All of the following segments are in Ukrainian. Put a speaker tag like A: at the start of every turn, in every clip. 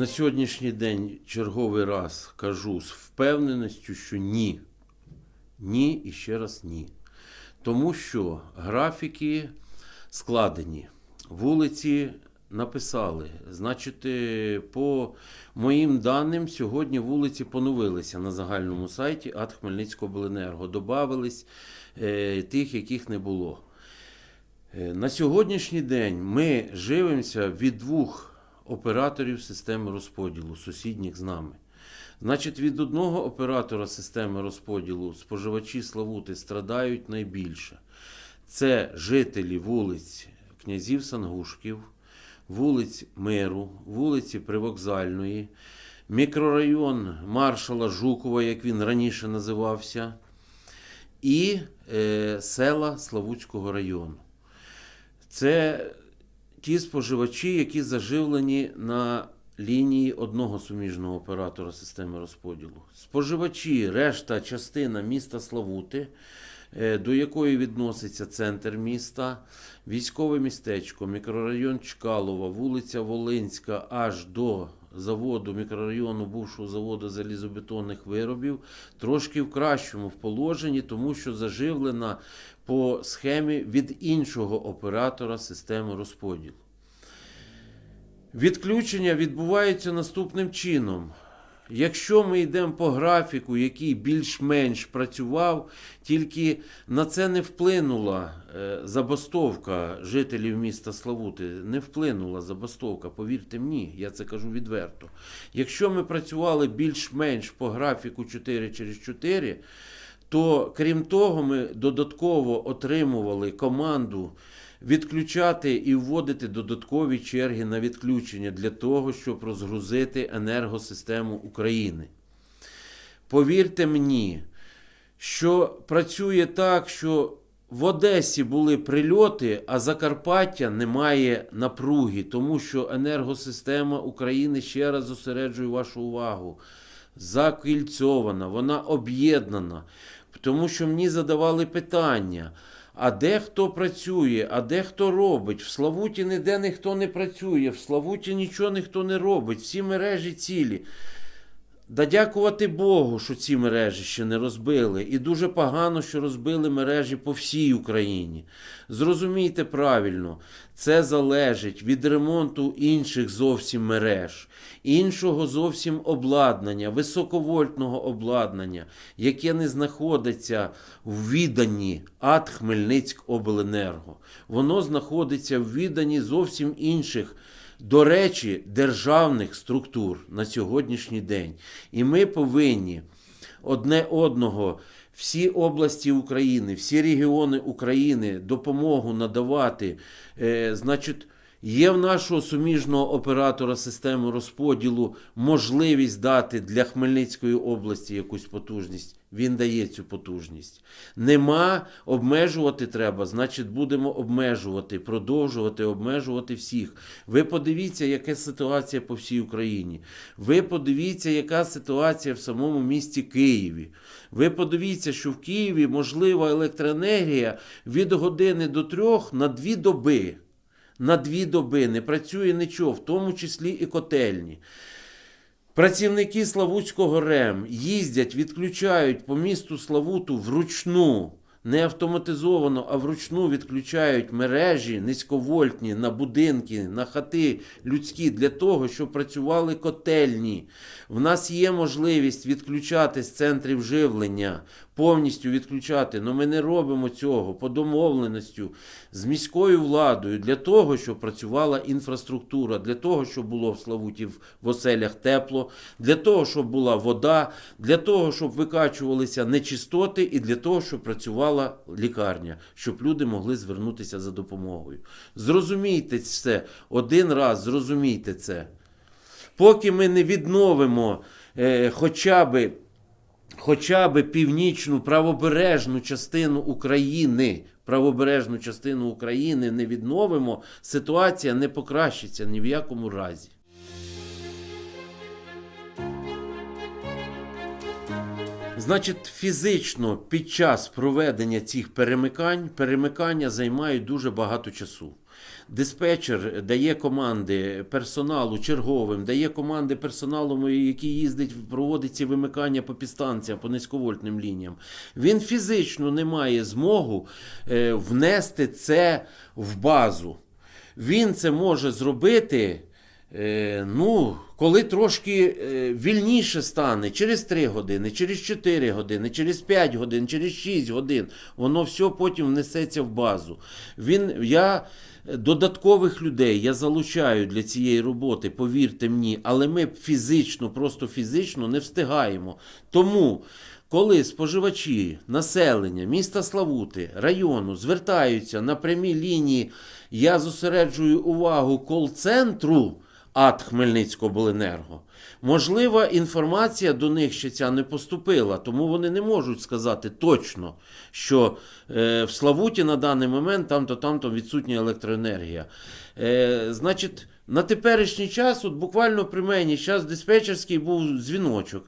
A: На сьогоднішній день черговий раз кажу з впевненістю, що ні. Ні і ще раз ні. Тому що графіки складені, вулиці написали. Значить, е, по моїм даним, сьогодні вулиці поновилися на загальному сайті АТ Хмельницького обленерго. Добавились е, тих, яких не було. Е, На сьогоднішній день ми живемося від двох операторів системи розподілу, сусідніх з нами. Значить, від одного оператора системи розподілу споживачі Славути страдають найбільше. Це жителі вулиць князів Сангушків, вулиць Миру, вулиці Привокзальної, мікрорайон маршала Жукова, як він раніше називався, і е, села Славутського району. Це ті споживачі, які заживлені на лінії одного суміжного оператора системи розподілу. Споживачі, решта частина міста Славути, е, до якої відноситься центр міста, військове містечко, мікрорайон Чкалова, вулиця Волинська аж до заводу мікрорайону бувшого заводу залізобетонних виробів, трошки в кращому в положенні, тому що заживлена по схемі від іншого оператора системи розподілу. Відключення відбувається наступним чином. Якщо ми йдемо по графіку, який більш-менш працював, тільки на це не вплинула е, забастовка жителів міста Славути. Не вплинула забастовка, повірте мені, я це кажу відверто. Якщо ми працювали більш-менш по графіку 4 через 4, то крім того, ми додатково отримували команду відключати і вводити додаткові черги на відключення для того, щоб розгрузити енергосистему України. Повірте мені, що працює так, що в Одесі були прильоти, а Закарпаття немає напруги, тому що енергосистема України ще раз зосереджую вашу увагу. Закільцьована, вона об'єднана. Тому що мені задавали питання. А де хто працює, а де хто робить? В Славуті ніде ніхто не працює, в Славуті нічого ніхто не робить, всі мережі цілі. Да дякувати Богу, що ці мережі ще не розбили. І дуже погано, що розбили мережі по всій Україні. Зрозумійте правильно, це залежить від ремонту інших зовсім мереж, іншого зовсім обладнання, високовольтного обладнання, яке не знаходиться в відданні АТ Хмельницькобленерго. Воно знаходиться в відданні зовсім інших до речі, державних структур на сьогоднішній день. І ми повинні одне одного, всі області України, всі регіони України допомогу надавати. Е, значить, Є в нашого суміжного оператора системи розподілу можливість дати для Хмельницької області якусь потужність. Він дає цю потужність. Нема обмежувати треба, значить, будемо обмежувати, продовжувати обмежувати всіх. Ви подивіться, яка ситуація по всій Україні. Ви подивіться, яка ситуація в самому місті Києві. Ви подивіться, що в Києві можлива електроенергія від години до трьох на дві доби на дві доби, не працює нічого, в тому числі і котельні. Працівники Славутського РЕМ їздять, відключають по місту Славуту вручну, не автоматизовано, а вручну відключають мережі низьковольтні на будинки, на хати людські для того, щоб працювали котельні. В нас є можливість відключати з центрів живлення, повністю відключати, але ми не робимо цього по домовленостю з міською владою для того, щоб працювала інфраструктура, для того, щоб було в Славуті в, оселях тепло, для того, щоб була вода, для того, щоб викачувалися нечистоти, і для того, щоб працювала лікарня, щоб люди могли звернутися за допомогою. Зрозумійте це один раз, зрозумійте це. Поки ми не відновимо е, хоча би хоча б північну правобережну частину України, правобережну частину України не відновимо, ситуація не покращиться ні в якому разі. Значить, фізично під час проведення цих перемикань перемикання займають дуже багато часу. Диспетчер дає команди персоналу черговим, дає команди персоналу, який їздить, проводить ці вимикання по підстанціям, по низьковольтним лініям. Він фізично не має змогу е, внести це в базу. Він це може зробити. Е, ну, коли трошки е, вільніше стане, через 3 години, через 4 години, через 5 годин, через 6 годин, воно все потім внесеться в базу. Він, я додаткових людей я залучаю для цієї роботи, повірте мені, але ми фізично, просто фізично не встигаємо. Тому. Коли споживачі населення міста Славути, району звертаються на прямі лінії, я зосереджую увагу кол-центру АТ Хмельницькобленерго. Можливо, інформація до них ще ця не поступила, тому вони не можуть сказати точно, що е, в Славуті на даний момент там-то там-то відсутня електроенергія. Е, значить, на теперішній час, от буквально при мені, зараз диспетчерський був дзвіночок.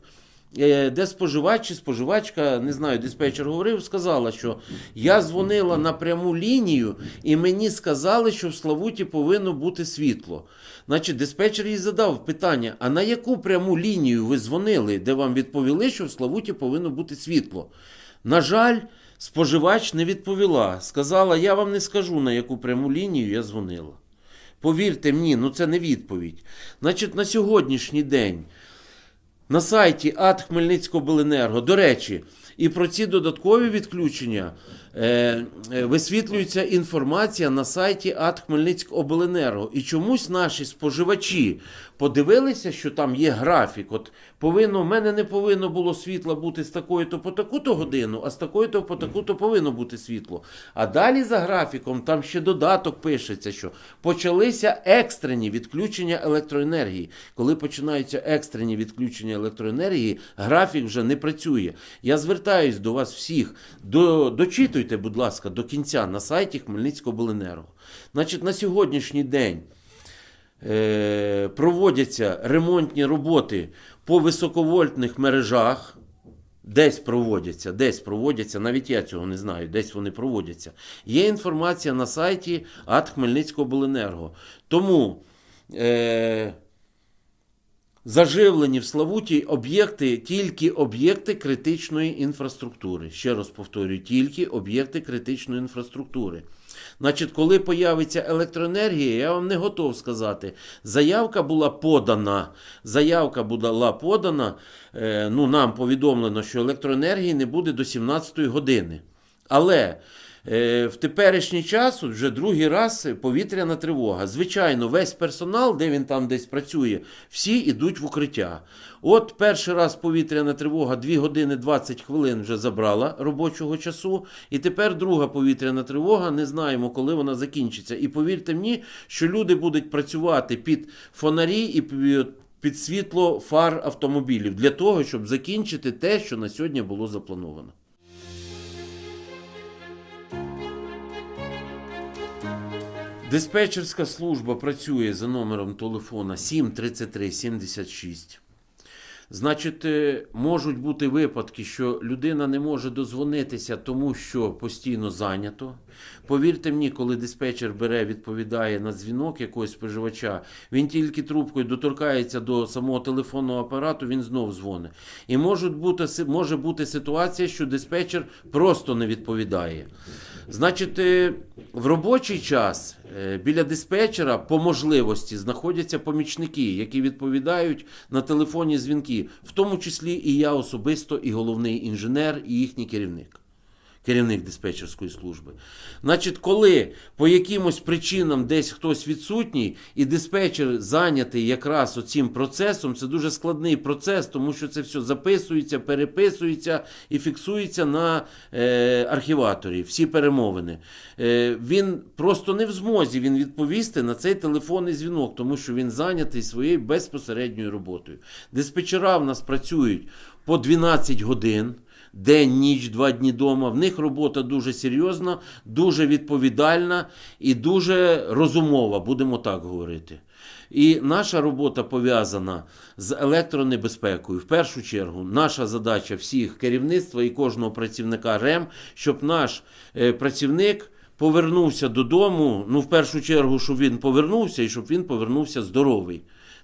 A: Е, Де споживач чи споживачка, не знаю, диспетчер говорив, сказала, що я дзвонила на пряму лінію, і мені сказали, що в Славуті повинно бути світло. Значить, диспетчер їй задав питання: а на яку пряму лінію ви дзвонили, де вам відповіли, що в Славуті повинно бути світло? На жаль, споживач не відповіла. Сказала, я вам не скажу, на яку пряму лінію я дзвонила. Повірте мені, ну це не відповідь. Значить, на сьогоднішній день на сайті АТ Хмельницькобленерго, до речі, і про ці додаткові відключення е, е, висвітлюється інформація на сайті АТ Хмельницькобленерго. І чомусь наші споживачі подивилися, що там є графік. От повинно, в мене не повинно було світла бути з такої-то по таку-то годину, а з такої-то по таку-то повинно бути світло. А далі за графіком там ще додаток пишеться, що почалися екстрені відключення електроенергії. Коли починаються екстрені відключення електроенергії, графік вже не працює. Я звертаюсь до вас всіх. До, дочитуйте, будь ласка, до кінця на сайті Хмельницькобленерго. Значить, на сьогоднішній день е, проводяться ремонтні роботи по високовольтних мережах. Десь проводяться, десь проводяться, навіть я цього не знаю, десь вони проводяться. Є інформація на сайті АТ Хмельницькобленерго. Тому е, заживлені в Славуті об'єкти, тільки об'єкти критичної інфраструктури. Ще раз повторюю, тільки об'єкти критичної інфраструктури. Значить, коли появиться електроенергія, я вам не готов сказати. Заявка була подана. Заявка була подана. е, ну, нам повідомлено, що електроенергії не буде до 17 години. Але в теперішній час, вже другий раз повітряна тривога. Звичайно, весь персонал, де він там десь працює, всі йдуть в укриття. От перший раз повітряна тривога 2 години 20 хвилин вже забрала робочого часу. І тепер друга повітряна тривога, не знаємо, коли вона закінчиться. І повірте мені, що люди будуть працювати під фонарі і під світло фар автомобілів для того, щоб закінчити те, що на сьогодні було заплановано. Диспетчерська служба працює за номером телефона 733 76. Значить, е, можуть бути випадки, що людина не може дозвонитися, тому що постійно зайнято. Повірте мені, коли диспетчер бере, відповідає на дзвінок якогось споживача, він тільки трубкою доторкається до самого телефонного апарату, він знов дзвонить. І можуть бути, може бути ситуація, що диспетчер просто не відповідає. Значить, е, в робочий час е, біля диспетчера по можливості знаходяться помічники, які відповідають на телефонні дзвінки, в тому числі і я особисто, і головний інженер, і їхній керівник. Керівник диспетчерської служби. Значить, коли по якимось причинам десь хтось відсутній, і диспетчер зайнятий якраз оцим процесом, це дуже складний процес, тому що це все записується, переписується і фіксується на е, архіваторі, всі перемовини. Е, він просто не в змозі він відповісти на цей телефонний дзвінок, тому що він зайнятий своєю безпосередньою роботою. Диспетчера в нас працюють по 12 годин. День, ніч, два дні дома. В них робота дуже серйозна, дуже відповідальна і дуже розумова, будемо так говорити. І наша робота пов'язана з електронебезпекою. В першу чергу, наша задача всіх керівництва і кожного працівника РЕМ, щоб наш е, працівник повернувся додому. Ну, в першу чергу, щоб він повернувся і щоб він повернувся здоровий.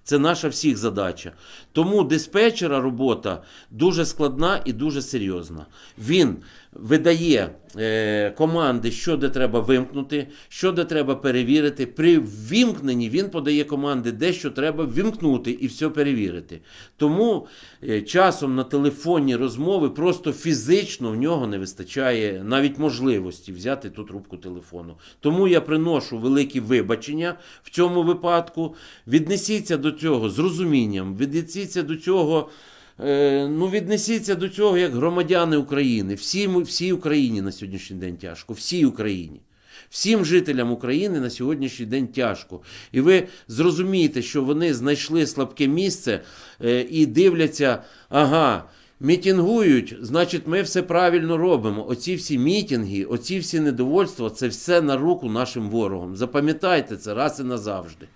A: Це наша всіх задача. Тому диспетчера робота дуже складна і дуже серйозна. Він видає е, команди, що де треба вимкнути, що де треба перевірити. При ввімкненні він подає команди, де що треба ввімкнути і все перевірити. Тому е, часом на телефонні розмови просто фізично в нього не вистачає навіть можливості взяти ту трубку телефону. Тому я приношу великі вибачення в цьому випадку. Віднесіться до цього з розумінням, віднесіться до цього. Е, Ну, віднесіться до цього як громадяни України. Всі, всій Україні на сьогоднішній день тяжко. Всій Україні. Всім жителям України на сьогоднішній день тяжко. І ви зрозумієте, що вони знайшли слабке місце е, і дивляться, ага. Мітінгують, значить, ми все правильно робимо. Оці всі мітинги, оці всі недовольства це все на руку нашим ворогам. Запам'ятайте це раз і назавжди.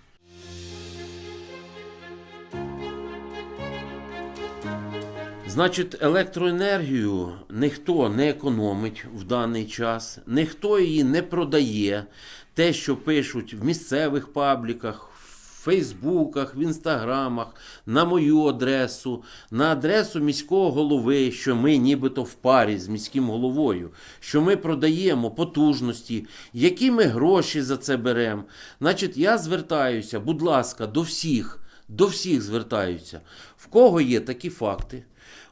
A: Значить, електроенергію ніхто не економить в даний час, ніхто її не продає. Те, що пишуть в місцевих пабліках, в Фейсбуках, в інстаграмах, на мою адресу, на адресу міського голови, що ми нібито в парі з міським головою, що ми продаємо потужності, які ми гроші за це беремо. Значить, я звертаюся, будь ласка, до всіх, до всіх звертаюся. В кого є такі факти?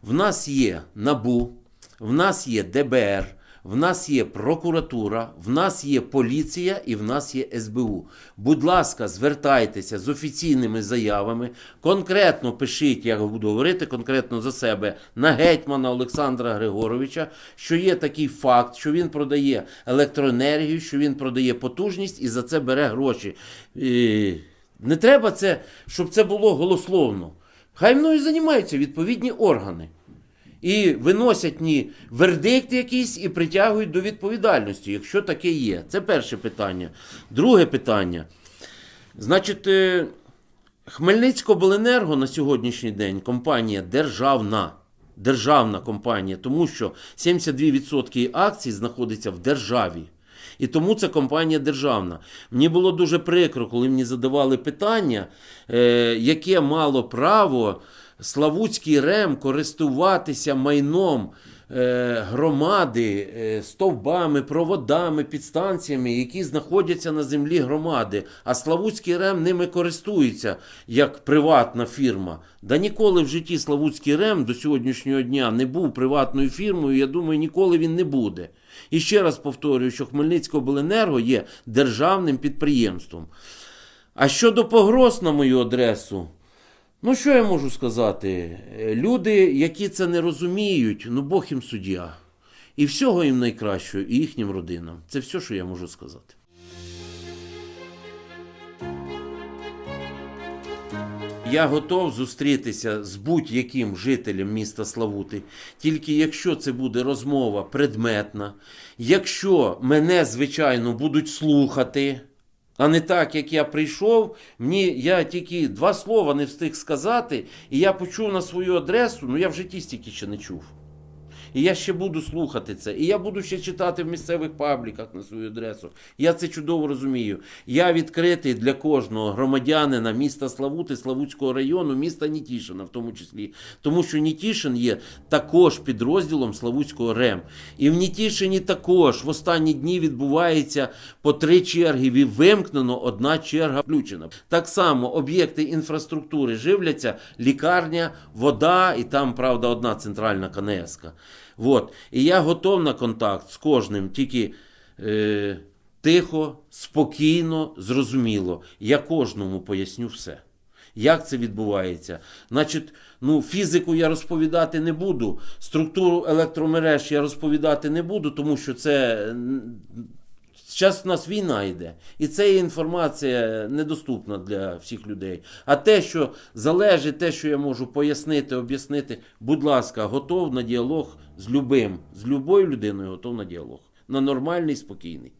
A: В нас є НАБУ, в нас є ДБР, в нас є прокуратура, в нас є поліція і в нас є СБУ. Будь ласка, звертайтеся з офіційними заявами. Конкретно пишіть, я буду говорити конкретно за себе на гетьмана Олександра Григоровича, що є такий факт, що він продає електроенергію, що він продає потужність і за це бере гроші. І не треба це, щоб це було голословно. Хай мною займаються відповідні органи. І виносять ні вердикт якийсь і притягують до відповідальності, якщо таке є. Це перше питання. Друге питання. Значить, е, Хмельницькобленерго на сьогоднішній день компанія державна. Державна компанія, тому що 72% акцій знаходиться в державі. І тому це компанія державна. Мені було дуже прикро, коли мені задавали питання, е, яке мало право Славутський РЕМ користуватися майном громади, е, стовбами, проводами, підстанціями, які знаходяться на землі громади. А Славутський РЕМ ними користується як приватна фірма. Да ніколи в житті Славутський РЕМ до сьогоднішнього дня не був приватною фірмою. Я думаю, ніколи він не буде. І ще раз повторюю, що Хмельницькобленерго є державним підприємством. А щодо погроз на мою адресу, ну що я можу сказати? Е, Люди, які це не розуміють, ну Бог їм суддя. І всього їм найкращого, і їхнім родинам. Це все, що я можу сказати. Я готов зустрітися з будь-яким жителем міста Славути, тільки якщо це буде розмова предметна, якщо мене, звичайно, будуть слухати, а не так, як я прийшов, мені я тільки два слова не встиг сказати, і я почув на свою адресу, ну я в житті стільки ще не чув. І я ще буду слухати це. І я буду ще читати в місцевих пабліках на свою адресу. Я це чудово розумію. Я відкритий для кожного громадянина міста Славути, Славутського району, міста Нітішина, в тому числі. Тому що Нітішин є також підрозділом Славутського РЕМ. І в Нітішині також в останні дні відбувається по три черги. І вимкнено одна черга включена. Так само об'єкти інфраструктури живляться, лікарня, вода, і там, правда, одна центральна КНСка. Вот. І я готов на контакт з кожним, тільки е, тихо, спокійно, зрозуміло. Я кожному поясню все. Як це відбувається? Значить, ну, фізику я розповідати не буду, структуру електромереж я розповідати не буду, тому що це Зараз в нас війна йде, і ця інформація недоступна для всіх людей. А те, що залежить, те, що я можу пояснити, об'яснити, будь ласка, готов на діалог з любим, з любою людиною готов на діалог. На нормальний, спокійний.